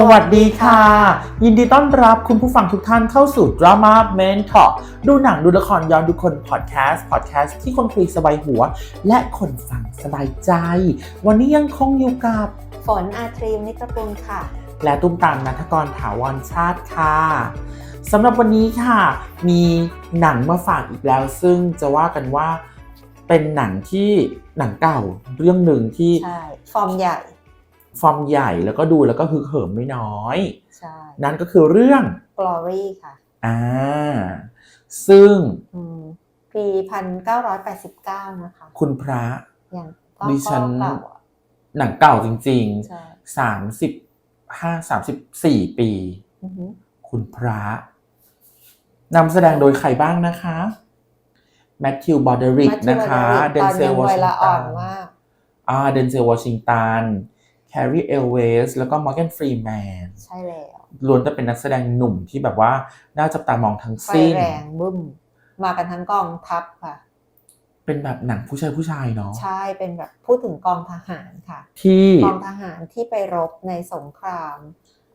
สวัสดีค่ะ ยินดีต้อนรับคุณผู้ฟังทุกท่านเข้าสู่ Drama Mentor ดูหนังดูละครย้อนดูคนพอดแคสต์พอดแคสต์ที่คนคุยสบายหัว และคนฟังสบายใจ วันนี้ยังคงอยู่กับฝนอาทรีมนิตรกุลค่ะ และตุ้มตามนัทกรถาวรชาติค่ะสำหรับวันนี้ค่ะ มีหนังมาฝากอีกแล้ว ซึ่งจะว่ากันว่าเป็นหนังที่หนังเก่าเรื่องหนึ่งที่ใช่ฟอร์มใหญ่ ฟอร์มใหญ่แล้วก็ดูแล้วก็ฮึกเหิมไม่น้อย ใช่ นั่นก็คือเรื่อง Glory ค่ะ อ่า ซึ่งอืมปีพันเก้าร้อยแปดสิบเก้านะคะ คุณพระ อย่างก็ดิฉัน ก็เก่าอะหนังเก่าจริงใช่ๆสามสิบห้าสามสิบสี่ปี อือหือคุณพระนำแสดงโดยใครบ้างนะคะ แมทธิวบอเดริก Matthew นะคะ Broderick เดนเซลตวออนยัชิงงวัยละตัอ่อนนมาก อ่าเดนเซลวอชิงตัน แคร์รีเอลเวสแล้วก็มอร์แกนฟรีแมนใช่แล้วล้วนจะเป็นนักแสดงหนุ่มที่แบบว่า น่าจับตามองทั้งไฟสิ้น แรงบึ้ม มากันทั้งกองทัพค่ะ เป็นแบบหนังผู้ชายผู้ชายเนาะใช่เป็นแบบพูดถึงกองทหารค่ะ ที่ กองทหารที่ไปรบในสงคราม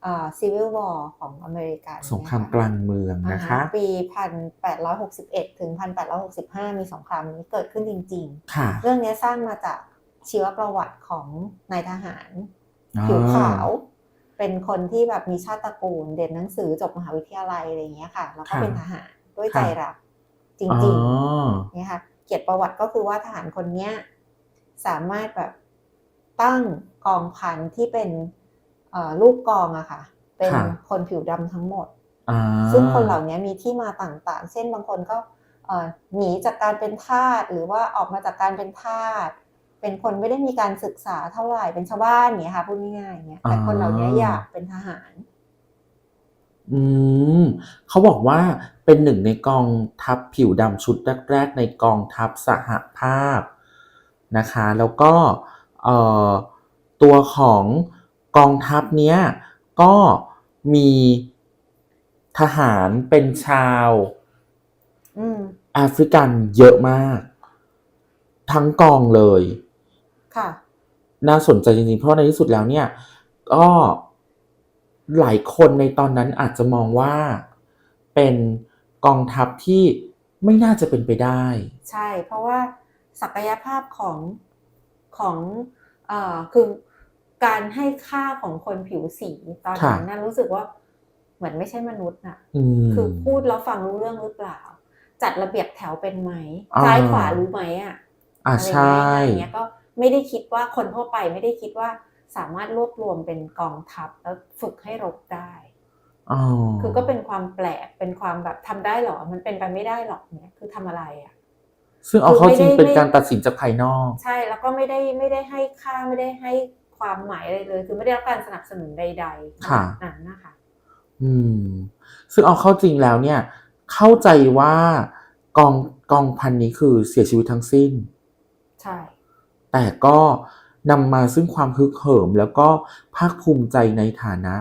อ่าซีวิลวอร์ของอเมริกันสงครามเนี่ยกลางเมืองอ่านะคะปี1861 ถึง 1865 มีสงครามนี้เกิดขึ้นจริง ค่ะ ๆ เรื่องนี้สร้างมาจาก ชีวประวัติของนายทหารอ่าผิวขาว เป็นคนที่แบบมีชาติตระกูลเรียนหนังสือจบมหาวิทยาลัยอะไรอย่างเงี้ยค่ะ แล้วก็เป็นทหารด้วยใจรักจอ๋ริงอๆเนี่ยค่ะ เกียรติประวัติก็คือว่าทหารคนเนี้ยสามารถแบบตั้งกองพันที่เป็นเอ่อลูกกองอะค่ะ เป็นค่ะคนผิวดำทั้งหมดอ่าซึ่งคนเหล่านี้มีที่มาต่างๆ เช่นบางคนก็เอ่อหนีจากการเป็นทาสหรือว่าออกมาจากการเป็นทาส เป็นคนไม่ได้มีการศึกษาเท่าไหร่เป็นชาวบ้านอย่างเงี้ยค่ะพูดง่ายๆอย่างเงี้ยแต่คนเหล่านี้อยากเป็นทหาร อืมเขาบอกว่าเป็นหนึ่งในกองทัพผิวดำชุดแรกๆในกองทัพสหภาพนะคะ แล้วก็เอ่อตัวของกองทัพเนี้ยก็มีทหารเป็นชาวอืมแอฟริกันเยอะมาก ทั้งกองเลย ค่ะ น่าสนใจจริงๆ เพราะในที่สุดแล้วเนี่ย ก็หลายคนในตอนนั้นอาจจะมองว่าเป็นกองทัพที่ไม่น่าจะเป็นไปได้ ใช่ เพราะว่าศักยภาพของของเอ่อคือการให้ค่าของคนผิวสีตอนนั้นน่ะรู้สึกว่าเหมือนไม่ใช่มนุษย์น่ะอืมคือพูดแล้วฟังรู้เรื่องหรือเปล่า จัดระเบียบแถวเป็นไหมอ่าซ้ายขวารู้ไหมอะอ่าอะไรใช่อย่างเงี้ยก็ ไม่ได้คิดว่าคนทั่วไปไม่ได้คิดว่าสามารถรวบรวมเป็นกองทัพแล้วฝึกให้รบได้อ๋อคือก็เป็นความแปลกเป็นความแบบทำได้เหรอ มันเป็นไปไม่ได้หรอกเนี่ยคือทำอะไรอะซึ่งเอาเข้าจริงคือไม่ได้เป็นการตัดสินจากภายนอก ใช่แล้วก็ไม่ได้ไม่ได้ให้ค่าไม่ได้ให้ความหมายอะไรเลย คือไม่ได้รับการสนับสนุนใดๆค่ะขนาดนั้นนะคะอืม ซึ่งเอาเข้าจริงแล้วเนี่ย เข้าใจว่ากองกองพันนี้คือเสียชีวิตทั้งสิ้น ใช่ แต่ก็นำมาซึ่งความฮึกเหิม แล้วก็ภาคภูมิใจในฐานะ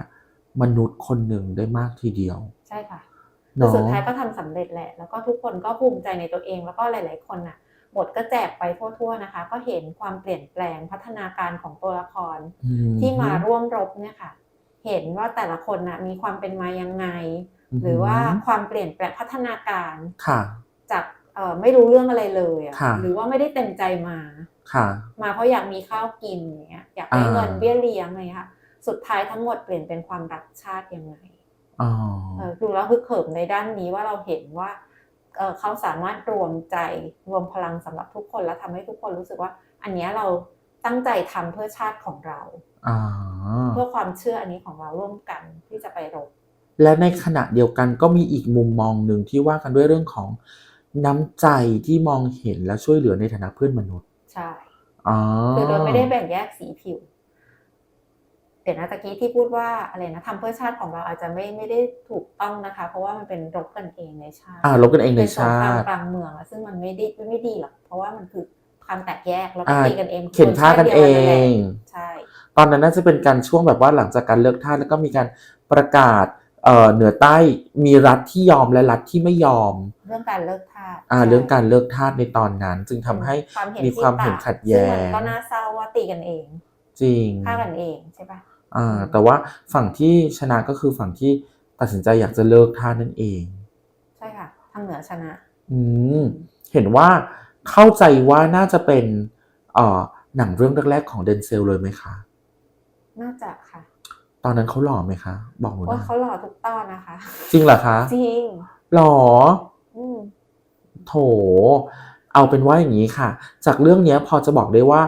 มนุษย์คนหนึ่งได้มากทีเดียว ใช่ค่ะคือเนาะสุดท้ายก็ทำสำเร็จแหละ แล้วก็ทุกคนก็ภูมิใจในตัวเอง แล้วก็หลาย ๆ คนน่ะบทก็แจกไปทั่ว ๆ นะคะ ก็เห็นความเปลี่ยนแปลงพัฒนาการของตัวละครอืที่มาร่วมรบเนี่ยค่ะ เห็นว่าแต่ละคนน่ะมีความเป็นมายังไง หรือว่าความเปลี่ยนแปลงพัฒนาการค่ะ จากเอ่อไม่รู้เรื่องอะไรเลยอะค่ะหรือว่าไม่ได้เต็มใจมา ค่ะ มาเพราะอยากมีข้าวกินอย่างเงี้ยอยากได้อ่าเงินเบี้ยเลี้ยงอะไรเงี้ยค่ะสุดท้ายทั้งหมดเปลี่ยนเป็นความรักชาติยังไงอ๋อเออดูแล้วฮึกเหิมในด้านนี้ว่าเราเห็นว่าเออเขาสามารถรวมใจรวมพลังสำหรับทุกคนแล้วทำให้ทุกคนรู้สึกว่า อันเนี้ยเราตั้งใจทำเพื่อชาติของเราอ๋อเพื่อความเชื่ออันนี้ของเราร่วมกันที่จะไปรบและในขณะเดียวกันก็มีอีกมุมมองหนึ่งที่ว่ากันด้วยเรื่องของน้ำใจที่มองเห็นและช่วยเหลือในฐานะเพื่อนมนุษย์ ใช่อ๋อคือโดยไม่ได้แบ่งแยกสีผิวเดี๋ยวนะตะกี้ที่พูดว่าอะไรนะทำเพื่อชาติของเราอาจจะไม่ไม่ได้ถูกต้องนะคะ เพราะว่ามันเป็นรบกันเองในชาติอ่าลบกันเองในเป็นสงชาครามติกลางเมืองอะซึ่งมันไม่ได้ไม่ดีหรอกเพราะว่ามันคือความแตกแยกแล้วก็อ่าตีกันเองเข็นฆ่ากันเองใช่ตอนนั้นน่าจะเป็นการช่วงแบบว่าหลังจากการเลือกทาสแล้วก็มีการประกาศ เอ่อเหนือใต้มีรัฐที่ยอมและรัฐที่ไม่ยอม เรื่องการเลิกทาสอ่าใช่เรื่องการเลิกทาสในตอนนั้น จึงทำให้ความเห็นมีที่ความเห็นต่างขัดแย้ซึ่มันงก็น่าเศร้าว่าตีกันเอง จริงฆ่ากันเองใช่ปะอ่าแต่ว่าฝั่งที่ชนะก็คือฝั่งที่ตัดสินใจอยากจะเลิกท่านั่นเอง ใช่ค่ะทางเหนือชนะ อืมเห็นว่าเข้าใจว่าน่าจะเป็นเอ่อหนังเรื่องแรกๆของเดนเซลเลยไหมคะ น่าจะค่ะ ตอนนั้นเขาหล่อไหมคะ บอกหนูหว่าน่อยเขาหล่อทุกตอนนะคะ จริงเหรอคะจริง หล่อ อืม โถ เอาเป็นว่าอย่างนี้ค่ะ จากเรื่องเนี้ยพอจะบอกได้ว่า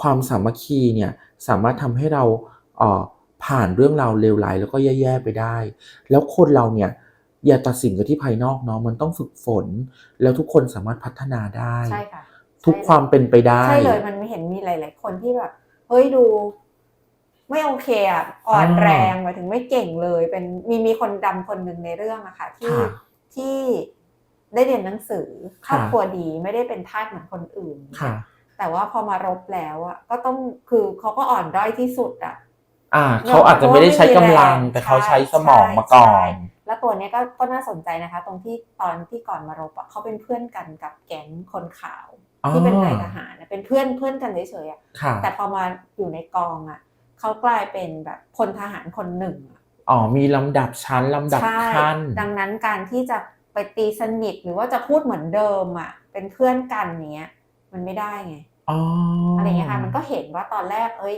ความสามัคคีเนี่ยสามารถทำให้เราเอ่อผ่านเรื่องราวเลวร้ายแล้วก็แย่ๆไปได้ แล้วคนเราเนี่ยอย่าตัดสินกันที่ภายนอกเนาะมันต้องฝึกฝน แล้วทุกคนสามารถพัฒนาได้ ใช่ค่ะทุกความเป็นไปได้ ใช่เลยมันไม่เห็นมีหลาย ๆ คนที่แบบเฮ้ยดู ไม่โอเคอะอ่อนอ่าแรงหมายถึงไม่เก่งเลย เป็นมีมีคนดำคนหนึ่งในเรื่องอะค่ะที่ค่ะที่ได้เรียนหนังสือครอบค่ะครัวดีไม่ได้เป็นทาสเหมือนคนอื่นค่ะแต่ว่าพอมารบแล้วอะก็ต้องคือเขาก็อ่อนด้อยที่สุดอะอ่าเขาอาจจะไม่ได้ใช้กำลังใช่แต่เขาใช้สมองมาก่อนใช่แล้วตัวเนี้ยก็ก็น่าสนใจนะคะ ตรงที่ตอนที่ก่อนมารบอะเขาเป็นเพื่อนกันกับแก๊งคนขาวอ๋อที่เป็นนายทหารอะเป็นเพื่อนเพื่อนกันเฉยๆอะค่ะแต่พอมาอยู่ในกองอะ เขากลายเป็นแบบพลทหารคนหนึ่งอะอ๋อมีลำดับชั้นลำดับใช่ขั้นดังนั้นการที่จะไปตีสนิทหรือว่าจะพูดเหมือนเดิมอะเป็นเพื่อนกันเนี้ย มันไม่ได้ไงอ๋อออะไรเงี้ยค่ะ มันก็เห็นว่าตอนแรก เอ้ย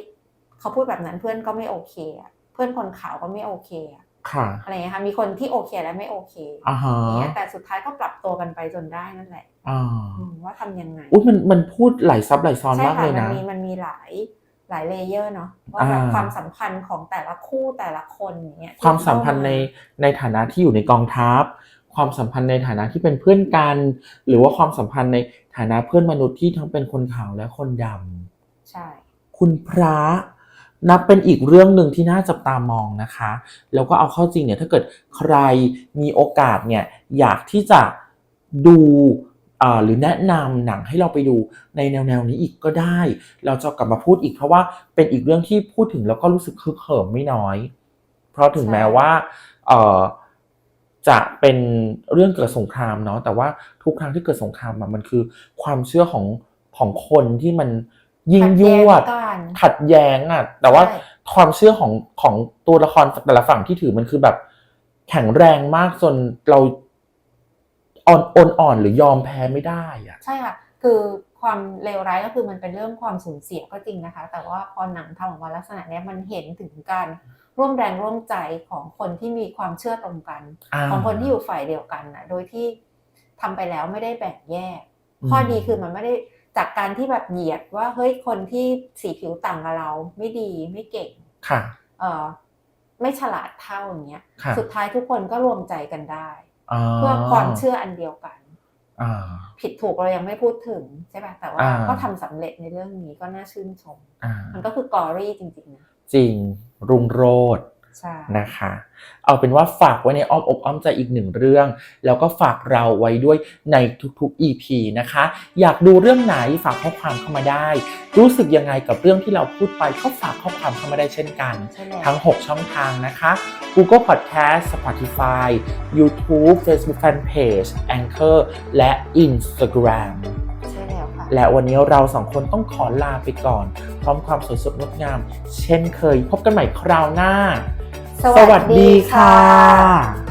เขาพูดแบบนั้นเพื่อนก็ไม่โอเคอะเพื่อนคนขาวก็ไม่โอเคอะค่ะอะไรเงี้ยค่ะ มีคนที่โอเคและไม่โอเคอ่าฮะอย่างเงี้ยแต่สุดท้ายก็ปรับตัวกันไปจนได้นั่นแหละอ่าอืมว่าทำยังไงอุ้ยมันมันพูดหลายซับหลายซ้อนใช่มากค่ะเลยมันนะมีมันมีหลาย หลายเลเยอร์เนาะว่าแบบอ่า ความสัมพันธ์ของแต่ละคู่แต่ละคนอย่างเงี้ยความสัมพันธ์ในในฐานะที่อยู่ในกองทัพ ความสัมพันธ์ในฐานะที่เป็นเพื่อนกัน หรือว่าความสัมพันธ์ในฐานะเพื่อนมนุษย์ที่ทั้งเป็นคนขาวและคนดำใช่ คุณพระนับเป็นอีกเรื่องหนึ่งที่น่าจับตามองนะคะ แล้วก็เอาเข้าจริงเนี่ยถ้าเกิดใครมีโอกาสเนี่ยอยากที่จะดูอ่า หรือแนะนำหนังให้เราไปดูในแนวแนวๆนี้อีกก็ได้ เราจะกลับมาพูดอีกเพราะว่าเป็นอีกเรื่องที่พูดถึงแล้วก็รู้สึกคึกเขิมไม่น้อย เพราะถึงแม้ว่าเอ่อจะเป็นเรื่องเกิดสงครามเนาะแต่ว่าทุกครั้งที่เกิดสงครามอะมันคือความเชื่อของของคนที่มันยิ่งยวดขัแย้งกันขัดแย้งอะแต่ว่าใช่ความเชื่อของของตัวละครแต่ละฝั่งที่ถือมันคือแบบแข็งแรงมากจนเรา อ่อนอ่อนอ่อนหรือยอมแพ้ไม่ได้อะใช่ค่ะ คือความเลวร้ายก็คือมันเป็นเรื่องความสูญเสียก็จริงนะคะ แต่ว่าพอหนังทำออกมาลักษณะเนี้ยมันเห็นถึงการร่วมแรงร่วมใจของคนที่มีความเชื่อตรงกัน อ่า ของคนที่อยู่ฝ่ายเดียวกันนะโดยที่ทำไปแล้วไม่ได้แบ่งแยก อืม ข้อดีคือมันไม่ได้จากการที่แบบเหยียดว่าเฮ้ยคนที่สีผิวต่างกับเรา ไม่ดีไม่เก่ง ค่ะ เออไม่ฉลาดเท่าอย่างเงี้ย ค่ะ สุดท้ายทุกคนก็รวมใจกันได้า เพื่อความเชื่ออันเดียวกันอ่าผิดถูกเรายังไม่พูดถึงใช่ป่ะแต่ว่าอ่าก็ทำสำเร็จในเรื่องนี้ก็น่าชื่นชมอ่ามันก็คือกอรี่จริงๆนะจริง รุงโรดใช่ นะคะ เอาเป็นว่าฝากไว้ในอ้อมอกอ้อมใจอีกหนึ่งเรื่อง แล้วก็ฝากเราไว้ด้วยในทุกๆ EP นะคะ อยากดูเรื่องไหนฝากข้อความเข้ามาได้ รู้สึกยังไงกับเรื่องที่เราพูดไปก็ฝากข้อความเข้ามาได้เช่นกันใช่แล้วทั้ง 6 ช่องทางนะคะ Google Podcast Spotify YouTube Facebook Fanpage Anchor และ Instagram ใช่แล้วค่ะและวันนี้เราสองคนต้องขอลาไปก่อน พร้อมความสวยสดงดงาม เช่นเคยพบกันใหม่คราวหน้า สวัสดีค่ะ